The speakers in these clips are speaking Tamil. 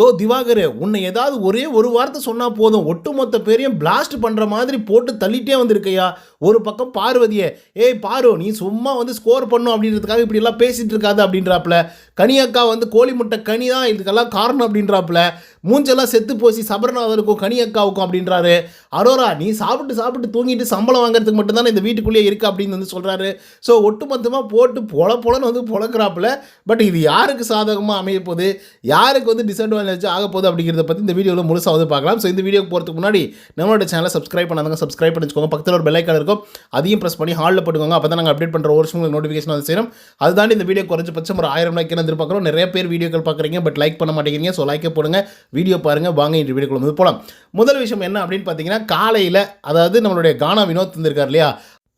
யோ திவாகர் உன்னை ஏதாவது ஒரே ஒரு வார்த்தை சொன்னால் போதும். ஒட்டுமொத்த பேரையும் பிளாஸ்ட் பண்ணுற மாதிரி போட்டு தள்ளிட்டே வந்திருக்கையா? ஒரு பக்கம் பார்வதியே ஏய் பாரு நீ சும்மா வந்து ஸ்கோர் பண்ணும் அப்படின்றதுக்காக இப்படி எல்லாம் இருக்காது அப்படின்றாப்புல. கனியக்கா வந்து கோழி முட்டை கனி தான் இதுக்கெல்லாம் காரணம் அப்படின்றாப்புல. மூஞ்செல்லாம் செத்து போசி சபர்நாதருக்கும் கனியக்காவுக்கும் அப்படின்றாரு. அரோரா நீ சாப்பிட்டு சாப்பிட்டு தூங்கிட்டு சம்பளம் வாங்குறதுக்கு மட்டும்தானே இந்த வீட்டுக்குள்ளேயே இருக்குது அப்படின்னு வந்து சொல்கிறாரு ஸோ ஒட்டுமொத்தமாக போட்டு பொல பொலன்னு வந்து பொழக்கிறாப்புல. பட் இது யாருக்கு சாதகமாக அமைய போகுது? யாருக்கு வந்து டிஸ்அட்வான்டேஜ் ஆக போகுது அப்படிங்கிறத பற்றி இந்த வீடியோவில் முழுசாக வந்து பார்க்கலாம். ஸோ இந்த வீடியோக்கு போகிறதுக்கு முன்னாடி நம்மளோட சேனலை சப்ஸ்கிரைப் பண்ணாதாங்க சப்ஸ்கிரைப் பண்ணிச்சுக்கோங்க. பக்கத்தில் ஒரு பெல்லைக்கான இருக்கும். அதையும் ப்ரெஸ் பண்ணி ஹாலில் போட்டுக்கோங்க. அப்போ தான் நாங்கள் அப்டேட் பண்ணுற ஒரு உங்களுக்கு நோட்டிஃபிகேஷன் வந்து சேரும். அதுதான் இந்த வீடியோ குறைஞ்சபட்சம் ஒரு ஆயிரம் லைக் எதிர்பார்க்குறோம். நிறைய பேர் வீடியோக்கள் பார்க்குறீங்க பட் லைக் பண்ண மாட்டேங்கிறீங்க. ஸோ லைக்கே போடுங்க வீடியோ பாருங்கள் வாங்க இந்த வீடியோக்குள்ள வந்து போகலாம் முதல் விஷயம் என்ன அப்படின்னு பார்த்தீங்கன்னா காலையில் அதாவது நம்மளுடைய கானா வினோத் வந்திருக்கார் இல்லையா?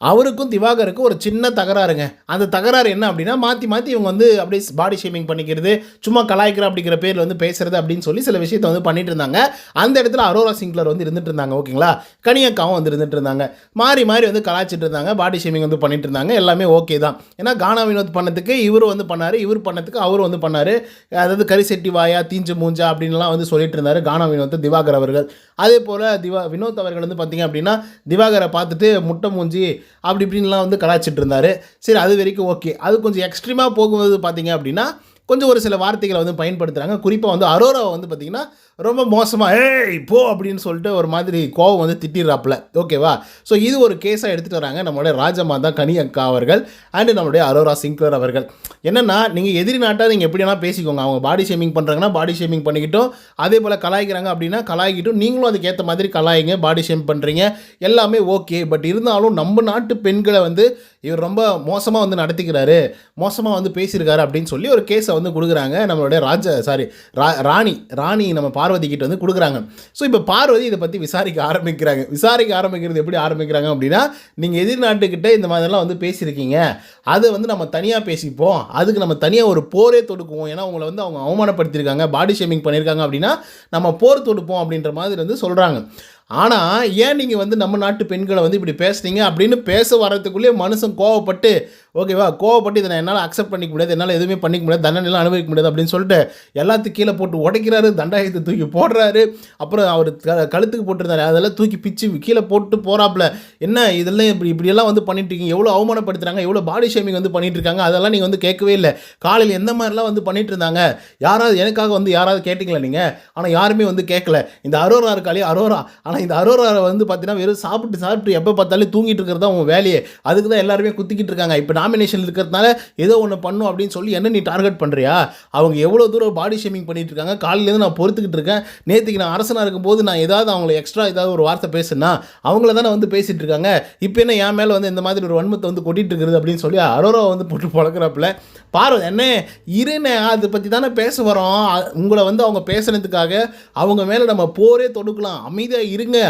அவருக்கும் திவாகருக்கும் ஒரு சின்ன தகராறுங்க. அந்த தகராறு என்ன அப்படின்னா மாற்றி மாற்றி இவங்க வந்து அப்படியே பாடி ஷேமிங் பண்ணிக்கிறது சும்மா கலாய்க்கிற அப்படிங்கிற பேரில் வந்து பேசுறது அப்படின்னு சொல்லி சில விஷயத்தை வந்து பண்ணிட்டு இருந்தாங்க. அந்த இடத்துல அரோரா சிங்க்லர் வந்து இருந்துட்டு இருந்தாங்க ஓகேங்களா? கனியக்காவும் வந்து இருந்துட்டு இருந்தாங்க. மாறி மாறி வந்து கலாய்ச்சிட்டு இருந்தாங்க பாடி ஷேமிங் வந்து பண்ணிட்டு இருந்தாங்க எல்லாமே ஓகே தான். ஏன்னா கானா வினோத் பண்ணதுக்கு இவர் வந்து பண்ணார் இவர் பண்ணதுக்கு அவர் வந்து பண்ணார். அதாவது கரிசெட்டி வாயா தீஞ்சு மூஞ்சா அப்படின்லாம் வந்து சொல்லிட்டு இருந்தார் கானா வினோத் திவாகர் அவர்கள். அதே போல் திவா வினோத் அவர்கள் வந்து பார்த்தீங்க அப்படின்னா திவாகரை பார்த்துட்டு முட்டை மூஞ்சி அப்படி இப்படின்லாம் வந்து கலாச்சிட்டு இருந்தார். சரி அது வரைக்கும் ஓகே அது கொஞ்சம் எக்ஸ்ட்ரீமாக போகும்போது பார்த்தீங்க அப்படின்னா கொஞ்சம் ஒரு சில வார்த்தைகளை வந்து பயன்படுத்துகிறாங்க குறிப்பாக வந்து அரோராவை வந்து பார்த்திங்கன்னா ரொம்ப மோசமாக ஏய் போ அப்படின்னு சொல்லிட்டு ஒரு மாதிரி கோவம் வந்து திட்டிடுறாப்புல. ஓகேவா? ஸோ இது ஒரு கேஸாக எடுத்துகிட்டு வராங்க நம்மளுடைய ராஜமாதா கனி அக்கா அவர்கள் அண்டு நம்மளுடைய அரோரா சிங்க்லர் அவர்கள். என்னென்னா நீங்கள் எதிரி நாட்டாக நீங்கள் எப்படி வேணால் பேசிக்கோங்க. அவங்க பாடி ஷேமிங் பண்ணுறாங்கன்னா பாடி ஷேமிங் பண்ணிக்கிட்டும். அதே போல் கலாய்க்கிறாங்க அப்படின்னா கலாய்க்கிட்டும். நீங்களும் அதுக்கேற்ற மாதிரி கலாயிங்க பாடி ஷேம் பண்ணுறீங்க எல்லாமே ஓகே பட் இருந்தாலும் நம்ம நாட்டு பெண்களை வந்து இவர் ரொம்ப மோசமாக வந்து நடத்திக்கிறாரு மோசமாக வந்து பேசியிருக்காரு அப்படின்னு சொல்லி ஒரு கேஸை வந்து கொடுக்குறாங்க நம்மளுடைய ராஜ சாரி ரா ராணி. ராணி நம்ம பார்வதி கிட்ட வந்து கொடுக்குறாங்க. ஸோ இப்போ பார்வதி இதை பற்றி விசாரிக்க ஆரம்பிக்கிறாங்க. விசாரிக்க ஆரம்பிக்கிறது எப்படி ஆரம்பிக்கிறாங்க அப்படின்னா நீங்கள் எதிர்நாட்டுக்கிட்ட இந்த மாதிரிலாம் வந்து பேசியிருக்கீங்க. அதை வந்து நம்ம தனியாக பேசிப்போம். அதுக்கு நம்ம தனியாக ஒரு போரே தொடுக்குவோம். ஏன்னா உங்களை வந்து அவங்க அவமானப்படுத்தியிருக்காங்க பாடி ஷேமிங் பண்ணியிருக்காங்க அப்படின்னா நம்ம போர் தொடுப்போம் அப்படின்ற மாதிரி வந்து சொல்கிறாங்க ஆனால் ஏன் நீங்கள் வந்து நம்ம நாட்டு பெண்களை வந்து இப்படி பேசுனீங்க? அப்படின்னு பேச வரதுக்குள்ளேயே மனுஷன் கோவப்பட்டு ஓகேவா கோவப்பட்டு இதை நான் என்னால் அக்செப்ட் பண்ணிக்க முடியாது என்னால் எதுவுமே பண்ணிக்க முடியாது தண்டனைலாம் அனுபவிக்க முடியாது அப்படின்னு சொல்லிட்டு எல்லாத்துக்கும் கீழே போட்டு உடைக்கிறாரு தண்டாயத்தை தூக்கி போடுறாரு. அப்புறம் அவர் க- கழுத்துக்கு போட்டிருந்தாரு அதெல்லாம் தூக்கி பிச்சு கீழே போட்டு போகிறாப்புல என்ன இதெல்லாம் இப்படி இப்படியெல்லாம் வந்து பண்ணிட்டு இருக்கீங்க? எவ்வளோ அவமானப்படுத்துகிறாங்க எவ்வளோ பாடி ஷேமிங் வந்து பண்ணிட்டு இருக்காங்க? அதெல்லாம் நீங்கள் வந்து கேட்கவே இல்லை. காலையில் எந்த மாதிரிலாம் வந்து பண்ணிட்டு இருந்தாங்க? யாராவது எனக்காக வந்து யாராவது கேட்டிங்களா நீங்கள் ஆனால் யாருமே வந்து கேட்கல. இந்த அரோரா இருக்காளே அரோரா. ஆனால் இந்த அரோராவை வந்து பார்த்தீங்கன்னா வெறும் சாப்பிட்டு சாப்பிட்டு எப்போ பார்த்தாலும் தூங்கிட்டு இருக்கிறது தான் உன் வேலையே. அதுக்கு தான் எல்லாருமே குத்திக்கிட்டு இருக்காங்க. இப்போ நாமினேஷன் இருக்கிறதுனால ஏதோ ஒன்று பண்ணும் அப்படின்னு சொல்லி என்ன நீ டார்கெட் பண்ணுறியா அவங்க எவ்வளோ தூரம் பாடி ஷேமிங் பண்ணிட்டு இருக்காங்க. காலையிலேருந்து நான் பொறுத்துக்கிட்டு இருக்கேன். நேற்றுக்கு நான் அரசனாக இருக்கும்போது நான் ஏதாவது அவங்கள எக்ஸ்ட்ரா ஏதாவது ஒரு வார்த்தை பேசுனா அவங்கள தானே வந்து பேசிகிட்டு இருக்காங்க. இப்போ என்ன என் மேலே வந்து இந்த மாதிரி ஒரு வன்மத்தை வந்து கொட்டிட்டு இருக்கிறது அப்படின்னு சொல்லி அரோராவை வந்து போட்டு பழக்கிறப்பில் பாரு என்ன இருண்ணே அதை பற்றி தானே பேச வரோம். உங்களை வந்து அவங்க பேசுனதுக்காக அவங்க மேலே நம்ம போரே தொடுக்கலாம். அமைதியாக இரு இருங்க.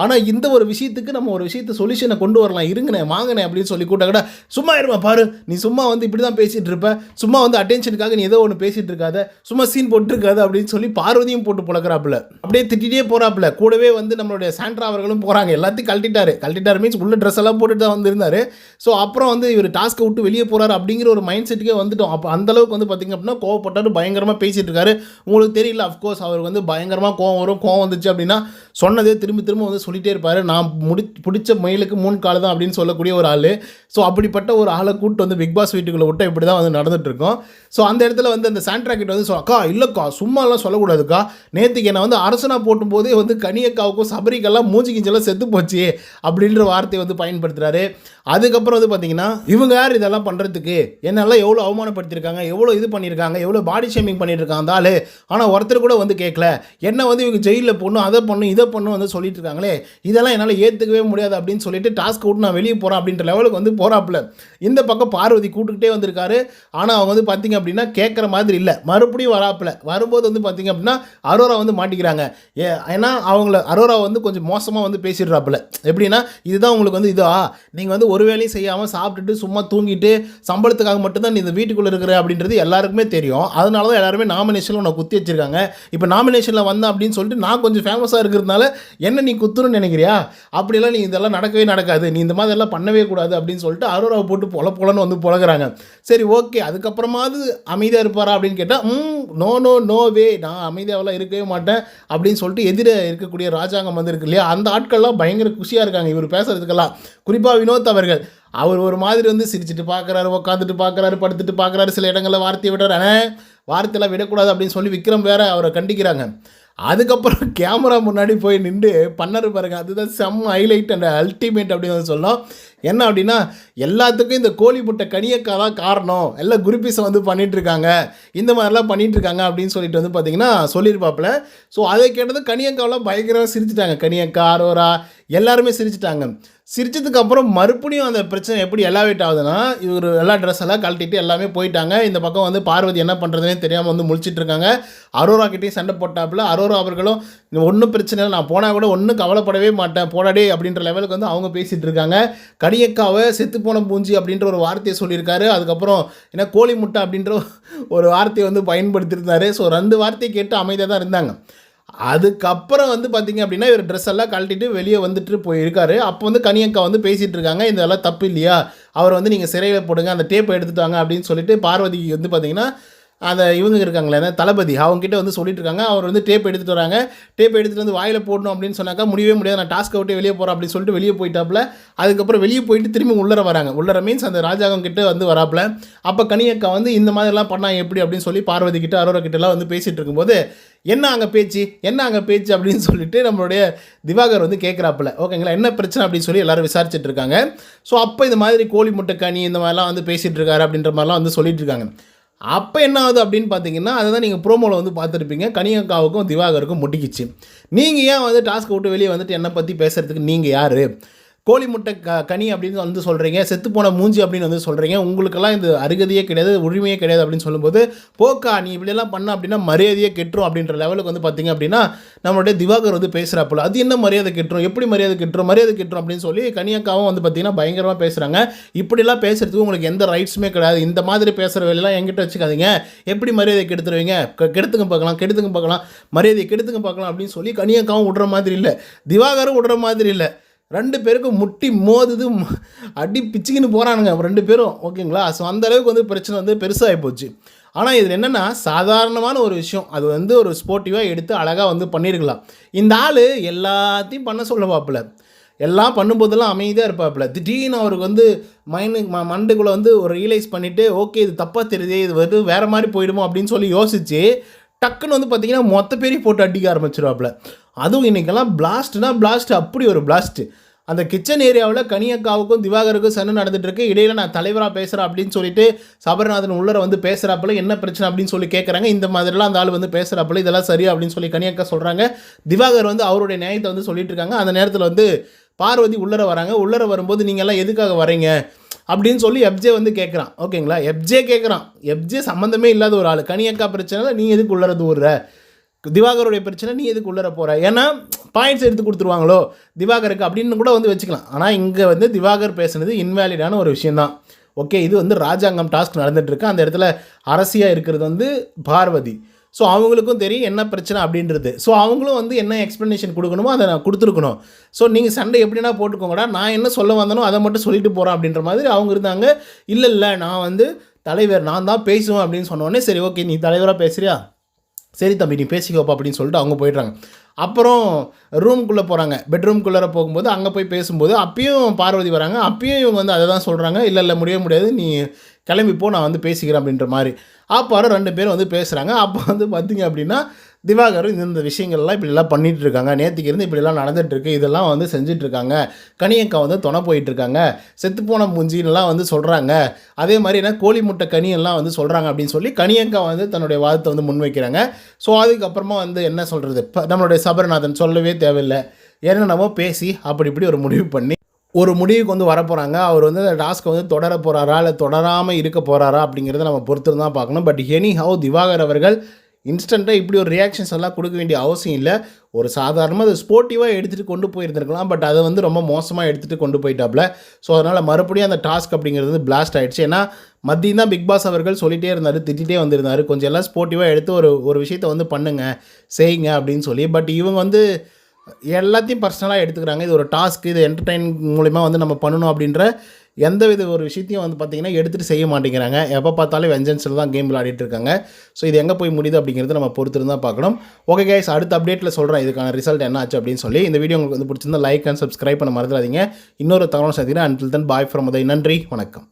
ஆனால் இந்த ஒரு விஷயத்துக்கு நம்ம ஒரு விஷயத்தை சொல்யூஷனை கொண்டு வரலாம். இருங்கண்ணே வாங்கண்ணே அப்படின்னு சொல்லி கூட்ட கூட சும்மா இருமா பாரு. நீ சும்மா வந்து இப்படி தான் பேசிகிட்டு இருப்ப. சும்மா வந்து அட்டென்ஷனுக்காக நீ ஏதோ ஒன்று பேசிகிட்டு இருக்காத. சும்மா சீன் போட்டுருக்காத அப்படின்னு சொல்லி பார்வதியும் போட்டு பழக்கிறாப்புல அப்படியே திட்டிகிட்டே போகிறாப்புல கூடவே வந்து நம்மளுடைய சாண்ட்ரா அவர்களும் போகிறாங்க எல்லாத்தையும் கழட்டிட்டாரு. கழட்டிட்டார் மீன்ஸ் உள்ள ட்ரெஸ் எல்லாம் போட்டுட்டு தான் வந்திருந்தாரு. ஸோ அப்புறம் வந்து இவர் டாஸ்க்கை விட்டு வெளியே போகிறாரு அப்படிங்கிற ஒரு மைண்ட் செட்டுக்கே வந்துட்டோம். அப்போ அந்தளவுக்கு வந்து பார்த்திங்க அப்படின்னா கோவப்பட்டாரு பயங்கரமாக பேசிகிட்டு இருக்காரு. உங்களுக்கு தெரியல அஃப்கோர்ஸ் அவர் வந்து பயங்கரமாக கோவம் வரும். கோவம் வந்துச்சு அப்படின்னா சொன்னதே திரும்ப திரும்ப வந்து சொல்லிகிட்டே இருப்பார். நான் முடி பிடிச்ச மயிலுக்கு மூணு கால் தான் அப்படின்னு சொல்லக்கூடிய ஒரு ஆள். ஸோ அப்படிப்பட்ட ஒரு ஆளை கூப்பிட்டு வந்து பிக் பாஸ் வீட்டுக்குள்ளே விட்ட இப்படி தான் வந்து நடந்துட்டு ஸோ அந்த இடத்துல வந்து அந்த சாண்ட்ராக்கெட் வந்து அக்கா இல்லைக்கா சும்மாலாம் சொல்லக்கூடாதுக்கா. நேற்றுக்கு என்னை வந்து அரசனா போட்டும் போதே வந்து கனியக்காவுக்கும் சபரிக்கெல்லாம் மூஞ்சி கிஞ்செல்லாம் செத்து போச்சு அப்படின்ற வார்த்தையை வந்து பயன்படுத்துகிறாரு அதுக்கப்புறம் வந்து பார்த்தீங்கன்னா இவங்க யார் இதெல்லாம் பண்ணுறதுக்கு என்னெல்லாம் எவ்வளோ அவமானப்படுத்தியிருக்காங்க? எவ்வளோ இது பண்ணியிருக்காங்க? எவ்வளோ பாடி ஷேமிங் பண்ணியிருக்காங்க அந்த ஆள்? ஆனால் ஒருத்தர் கூட வந்து கேட்கல என்ன வந்து இவங்க ஜெயிலில் போடணும் அதை பண்ணும் இதை பொண்ணு வந்து சொல்லிட்டு இருக்காங்களே இதெல்லாம் என்னால் ஏற்றுக்கவே முடியாது அப்படின்னு சொல்லிட்டு டாஸ்க் விட்டு நான் வெளியே போகிறேன் அப்படின்ற லெவலுக்கு வந்து போகிறாப்புல இந்த பக்கம் பார்வதி கூட்டுக்கிட்டே வந்திருக்காரு. ஆனால் அவங்க வந்து பார்த்தீங்க அப்படின்னா கேட்குற மாதிரி இல்லை. மறுபடியும் வராப்புல. வரும்போது வந்து பார்த்தீங்க அப்படின்னா அரோரா வந்து மாட்டிக்கிறாங்க. ஏ ஏன்னா அவங்கள அரோரா வந்து கொஞ்சம் மோசமாக வந்து பேசிடுறாப்புல. எப்படின்னா இதுதான் உங்களுக்கு வந்து இதா? நீங்கள் வந்து ஒரு வேலையும் செய்யாமல் சாப்பிட்டுட்டு சும்மா தூங்கிட்டு சம்பளத்துக்காக மட்டும்தான் நீ இந்த வீட்டுக்குள்ளே இருக்கிற அப்படின்றது எல்லாருக்குமே தெரியும். அதனால தான் எல்லாருமே நாமினேஷனில் உன்னை குத்தி வச்சிருக்காங்க. இப்போ நாமினேஷனில் வந்தேன் அப்படின்னு சொல்லிட்டு நான் கொஞ்சம் ஃபேமஸாக இருக்கிறது இருக்கிறதுனால என்ன நீ குத்துருன்னு நினைக்கிறியா? அப்படியெல்லாம் நீ இதெல்லாம் நடக்கவே நடக்காது. நீ இந்த மாதிரி எல்லாம் பண்ணவே கூடாது அப்படின்னு சொல்லிட்டு அரோராவை போட்டு பொல பொலன்னு வந்து புழகுறாங்க சரி ஓகே. அதுக்கப்புறமாவது அமைதியாக இருப்பாரா அப்படின்னு கேட்டால் ம் நோ நோ நோ வே. நான் அமைதியாவெல்லாம் இருக்கவே மாட்டேன். அப்படின்னு சொல்லிட்டு எதிரே இருக்கக்கூடிய ராஜாங்கம் வந்து இருக்கு இல்லையா? அந்த ஆட்கள்லாம் பயங்கர குஷியாக இருக்காங்க. இவர் பேசுறதுக்கெல்லாம். குறிப்பாக வினோத் அவர்கள். அவர் ஒரு மாதிரி வந்து சிரிச்சிட்டு பார்க்குறாரு உட்காந்துட்டு பார்க்குறாரு படுத்துட்டு பார்க்குறாரு சில இடங்களில் வார்த்தையை விடுறாரு ஆனால் வார்த்தையெல்லாம் விடக்கூடாது அப்படின்னு சொல்லி விக்ரம் வேற அவரை கண்டிக்கிறாங்க. அதுக்கப்புறம் கேமரா முன்னாடி போய் நின்று பண்ணாரு பாருங்க. அதுதான் செம்ம ஹைலைட் அண்ட் அல்டிமேட் அப்படின்னு சொல்லலாம். என்ன அப்படின்னா எல்லாத்துக்கும் இந்த கோழி முட்டை கனியக்கா தான் காரணம். எல்லாம் குருப்பீஸை வந்து பண்ணிகிட்ருக்காங்க இருக்காங்க இந்த மாதிரிலாம் பண்ணிகிட்ருக்காங்க இருக்காங்க அப்படின்னு சொல்லிட்டு வந்து பார்த்தீங்கன்னா சொல்லியிருப்பாப்புல. ஸோ அதை கேட்டது கனியக்காவெல்லாம் பயங்கரமாக சிரிச்சிட்டாங்க. கனியக்கா அரோரா எல்லாருமே சிரிச்சிட்டாங்க. சிரிச்சதுக்கப்புறம் மறுபடியும் அந்த பிரச்சனை எப்படி எலாவேட் ஆகுதுன்னா இவர் எல்லா ட்ரெஸ் எல்லாம் கழட்டிட்டு எல்லாமே போயிட்டாங்க. இந்த பக்கம் வந்து பார்வதி என்ன பண்ணுறதுனே தெரியாமல் வந்து முழிச்சிட்டு இருக்காங்க அரோரா கிட்டேயும் சண்டை போட்டாப்புல. அரோரா அவர்களும் ஒன்றும் பிரச்சனை இல்லை. நான் போனால் கூட ஒன்றும் கவலைப்படவே மாட்டேன். போடாடே அப்படின்ற லெவலுக்கு வந்து அவங்க பேசிகிட்டு இருக்காங்க கனியக்காவை செத்துப்போன பூஞ்சி அப்படின்ற ஒரு வார்த்தையை சொல்லியிருக்காரு. அதுக்கப்புறம் ஏன்னா கோழி முட்டை அப்படின்ற ஒரு வார்த்தையை வந்து பயன்படுத்தியிருந்தாரு. ஸோ ரெண்டு வார்த்தையை கேட்டு அமைதியாக தான் இருந்தாங்க. அதுக்கப்புறம் வந்து பார்த்தீங்க அப்படின்னா இவர் ட்ரெஸ் எல்லாம் கழட்டிட்டு வெளியே வந்துட்டு போயிருக்காரு. அப்போ வந்து கனியக்கா வந்து பேசிகிட்டு இருக்காங்க இதெல்லாம் தப்பு இல்லையா? அவர் வந்து நீங்கள் சிறையில் போடுங்க அந்த டேப்பை எடுத்துட்டாங்க அப்படின்னு சொல்லிட்டு பார்வதிக்கு வந்து பார்த்தீங்கன்னா அந்த இவங்க இருக்காங்களே தளபதி அவங்ககிட்ட வந்து சொல்லிட்டு இருக்காங்க அவர் வந்து டேப் எடுத்துகிட்டு வராங்க. டேப் எடுத்துகிட்டு வந்து வாயில் போடணும் அப்படின்னு சொன்னாக்கா முடியவே முடியாது. நான் டாஸ்க் விட்டு வெளியே போகிறேன் அப்படின்னு சொல்லிட்டு வெளியே போயிட்டாப்புல. அதுக்கப்புறம் வெளியே போயிட்டு திரும்பி உள்ளர வராங்க. உள்ளர மீன்ஸ் அந்த ராஜாங்கம் கிட்ட வந்து வராப்புல. அப்போ கனியக்கா வந்து இந்த மாதிரிலாம் பண்ணால் எப்படி அப்படின்னு சொல்லி பார்வதி கிட்ட அரோரா கிட்டலாம் வந்து பேசிகிட்டு இருக்கும்போது என்ன அங்கே பேச்சு? என்ன அங்கே பேச்சு? அப்படின்னு சொல்லிட்டு நம்மளுடைய திவாகர் வந்து கேட்குறாப்புல ஓகேங்களா என்ன பிரச்சனை? அப்படின்னு சொல்லி எல்லாரும் விசாரிச்சுட்டு இருக்காங்க. ஸோ அப்போ இந்த மாதிரி கோழி முட்டை கனி இந்த மாதிரிலாம் வந்து பேசிகிட்டு இருக்காரு அப்படின்ற மாதிரிலாம் வந்து சொல்லிட்டு இருக்காங்க. அப்போ என்ன ஆகுது அப்படின்னு பார்த்தீங்கன்னா அதை தான் நீங்கள் ப்ரோமோவில் வந்து பார்த்துருப்பீங்க. கனியக்காவுக்கும் திவாகருக்கும் முட்டிக்கிச்சு. நீங்கள் ஏன் வந்து டாஸ்க் விட்டு வெளியே வந்துட்டு என்னை பற்றி பேசுகிறதுக்கு நீங்கள் யார்? கோழி முட்டை க கனி அப்படின்னு வந்து சொல்கிறீங்க செத்துப்போன மூஞ்சி அப்படின்னு வந்து சொல்கிறீங்க உங்களுக்கெல்லாம் இது அருகதையே கிடையாது உரிமையே கிடையாது அப்படின்னு சொல்லும்போது போக்கா நீ இப்படியெல்லாம் பண்ண அப்படின்னா மரியாதையே கெட்டுரும் அப்படின்ற லெவலுக்கு வந்து பார்த்தீங்க அப்படின்னா நம்மளுடைய திவாகர் வந்து பேசுகிறாப்புல அது என்ன மரியாதை கெட்டுரும்? எப்படி மரியாதை கெட்டுரும்? மரியாதை கெட்டுரும் அப்படின்னு சொல்லி கனியக்காவும் வந்து பார்த்தீங்கன்னா பயங்கரமாக பேசுகிறாங்க இப்படிலாம் பேசுகிறதுக்கு உங்களுக்கு எந்த ரைட்ஸுமே கிடையாது. இந்த மாதிரி பேசுகிற வேலையெல்லாம் என்கிட்ட வச்சுக்காதீங்க. எப்படி மரியாதை கெடுத்துருவீங்க? கெடுத்துக்க கெடுத்துங்க பார்க்கலாம் கெடுத்துங்க பார்க்கலாம். மரியாதையை கெடுத்துங்க பார்க்கலாம் அப்படின்னு சொல்லி கனியக்காவும் விடுற மாதிரி இல்லை. திவாகரும் விடுற மாதிரி இல்லை. ரெண்டு பேருக்கும் முட்டி மோதுது அடி பிச்சுக்கின்னு போகிறானுங்க ரெண்டு பேரும் ஓகேங்களா? ஸோ அந்தளவுக்கு வந்து பிரச்சனை வந்து பெருசாகி போச்சு. ஆனால் இதில் என்னென்னா சாதாரணமான ஒரு விஷயம். அது வந்து ஒரு ஸ்போர்ட்டிவாக எடுத்து அழகாக வந்து பண்ணியிருக்கலாம் இந்த ஆள் எல்லாத்தையும் பண்ண சொல்ல பார்ப்பல எல்லாம் பண்ணும்போதெல்லாம் அமைதியாக இருப்பாப்புல. திடீர்னு அவருக்கு வந்து மைண்டு ம மண்டுக்குள்ளே வந்து ஒரு ரியலைஸ் பண்ணிவிட்டு ஓகே இது தப்பாக தெரியுதே இது வந்து வேறு மாதிரி போயிடுமோ? அப்படின்னு சொல்லி யோசித்து டக்குன்னு வந்து பார்த்தீங்கன்னா மொத்த பேரையும் போட்டு அடிக்க ஆரம்பிச்சிருவாப்புல. அதுவும் இன்றைக்கெல்லாம் பிளாஸ்ட்னா பிளாஸ்ட் அப்படி ஒரு பிளாஸ்ட்டு அந்த கிச்சன் ஏரியாவில் கனியக்காவுக்கும் திவாகருக்கும் சண்டை நடந்துட்டு இருக்கு இடையில நான் தலைவராக பேசுகிறேன் அப்படின்னு சொல்லிட்டு சபரநாதன் உள்ளர வந்து பேசுகிறாப்புல என்ன பிரச்சனை அப்படின்னு சொல்லி கேட்குறாங்க இந்த மாதிரிலாம் அந்த ஆள் வந்து பேசுகிறாப்புல இதெல்லாம் சரியா அப்படின்னு சொல்லி கனியக்கா சொல்கிறாங்க திவாகர் வந்து அவருடைய நியாயத்தை வந்து சொல்லிட்டு இருக்காங்க. அந்த நேரத்தில் வந்து பார்வதி உள்ளர வராங்க. உள்ளர வரும்போது நீங்கள்லாம் எதுக்காக வரீங்க? அப்படின்னு சொல்லி எப்ஜே வந்து கேட்குறான் ஓகேங்களா? எப்ஜே கேட்குறான் எப்ஜே சம்மந்தமே இல்லாத ஒரு ஆள். கனியக்கா பிரச்சனை நீ எதுக்கு உள்ளற தூர்ற? திவாகருடைய பிரச்சனை நீ எதுக்கு உள்ளர போகிற ஏன்னா பாயிண்ட்ஸ் எடுத்து கொடுத்துருவாங்களோ? திவாகருக்கு அப்படின்னு கூட வந்து வச்சுக்கலாம். ஆனால் இங்கே வந்து திவாகர் பேசுனது இன்வேலிடான ஒரு விஷயந்தான் ஓகே இது வந்து ராஜாங்கம் டாஸ்க் நடந்துகிட்ருக்கு அந்த இடத்துல அரசியாக இருக்கிறது வந்து பார்வதி. ஸோ அவங்களுக்கும் தெரியும் என்ன பிரச்சனை அப்படின்றது. ஸோ அவங்களும் வந்து என்ன எக்ஸ்ப்ளனேஷன் கொடுக்கணுமோ அதை நான் கொடுத்துருக்கணும். ஸோ நீங்கள் சண்டை எப்படின்னா போட்டுக்கோங்கடா நான் என்ன சொல்ல வந்தனோ அதை மட்டும் சொல்லிட்டு போகிறேன் அப்படின்ற மாதிரி அவங்க இருந்தாங்க. இல்லை இல்லை நான் வந்து தலைவர் நான் தான் பேசுவேன் அப்படின்னு சொன்னோடனே சரி ஓகே நீ தலைவராக பேசுறியா? சரி தம்பி நீ பேசிக்கோப்பா அப்படின்னு சொல்லிட்டு அவங்க போயிடுறாங்க. அப்புறம் ரூம்குள்ளே போகிறாங்க பெட்ரூம்குள்ளே போகும்போது அங்கே போய் பேசும்போது அப்பயும் பார்வதி வராங்க. அப்பயும் இவங்க வந்து அதை தான் சொல்கிறாங்க இல்லை இல்லை முடிய முடியாது. நீ கிளம்பி போ நான் வந்து பேசிக்கிறேன் அப்படின்ற மாதிரி. அப்புறம் ரெண்டு பேரும் வந்து பேசுகிறாங்க அப்போ வந்து பார்த்திங்க அப்படின்னா திவாகர் இந்த விஷயங்கள்லாம் இப்படிலாம் பண்ணிகிட்டு இருக்காங்க நேற்றுக்கு இருந்து இப்படிலாம் நடந்துகிட்ருக்கு இதெல்லாம் வந்து செஞ்சுட்டு இருக்காங்க கனியக்கா வந்து துணை போயிட்டுருக்காங்க. செத்துப்போன மூஞ்சின்லாம் வந்து சொல்கிறாங்க அதே மாதிரி என்ன கோழி முட்டை கனியெல்லாம் வந்து சொல்கிறாங்க அப்படின்னு சொல்லி கனியக்கா வந்து தன்னுடைய வாதத்தை வந்து முன்வைக்கிறாங்க. ஸோ அதுக்கப்புறமா வந்து என்ன சொல்கிறது நம்மளுடைய சபரிநாதன் சொல்லவே தேவையில்லை. என்னென்னவோ பேசி அப்படி இப்படி ஒரு முடிவு பண்ணி ஒரு முடிவுக்கு வந்து வரப்போகிறாங்க அவர் வந்து அந்த டாஸ்க்கை வந்து தொடர போகிறாரா இல்லை தொடராமல் இருக்க போகிறாரா அப்படிங்கிறத நம்ம பொறுத்து தான் பார்க்கணும். பட் எனி ஹவு திவாகர் அவர்கள் இன்ஸ்டண்ட்டாக இப்படி ஒரு ரியாக்ஷன்ஸ் எல்லாம் கொடுக்க வேண்டிய அவசியம் இல்லை. ஒரு சாதாரணமாக அது ஸ்போர்ட்டிவாக எடுத்துகிட்டு கொண்டு போயிருந்திருக்கலாம். பட் அதை வந்து ரொம்ப மோசமாக எடுத்துகிட்டு கொண்டு போயிட்டாப்ல. ஸோ அதனால் மறுபடியும் அந்த டாஸ்க் அப்படிங்கிறது வந்து பிளாஸ்ட் ஆகிடுச்சு ஏன்னா மதியம் தான் பிக் பாஸ் அவர்கள் சொல்லிகிட்டே இருந்தார் திட்டிகிட்டே வந்திருந்தார். கொஞ்சம் எல்லாம் ஸ்போர்ட்டிவாக எடுத்து ஒரு ஒரு விஷயத்தை வந்து பண்ணுங்க செய்யுங்க அப்படின்னு சொல்லி. பட் இவங்க வந்து எல்லாத்தையும் பர்சனலாக எடுத்துக்கிறாங்க. இது ஒரு டாஸ்க் இது என்டர்டைன் மூலிமா வந்து நம்ம பண்ணணும் அப்படின்ற எந்த வித ஒரு விஷயத்தையும் வந்து பார்த்திங்கன்னா எடுத்துகிட்டு செய்ய மாட்டேங்கிறாங்க. எப்போ பார்த்தாலும் வெஞ்சன்ஸில் தான் கேம் விளையாடிட்டு இருக்காங்க. ஸோ இது எங்கே போய் முடியுது அப்படிங்கிறது நம்ம பொறுத்து தான் பார்க்கணும். ஓகே கேஸ் அடுத்த அப்டேட்டில் சொல்கிறேன் இதுக்கான ரிசல்ட் என்ன ஆச்சு அப்படின்னு சொல்லி. இந்த வீடியோ உங்களுக்கு வந்து பிடிச்சிருந்தா லைக் அண்ட் சப்ஸ்கிரைப் பண்ண மறந்துடாதீங்க. இன்னொரு தகவல் சந்திக்கிறேன். Until then bye from Uday நன்றி வணக்கம்.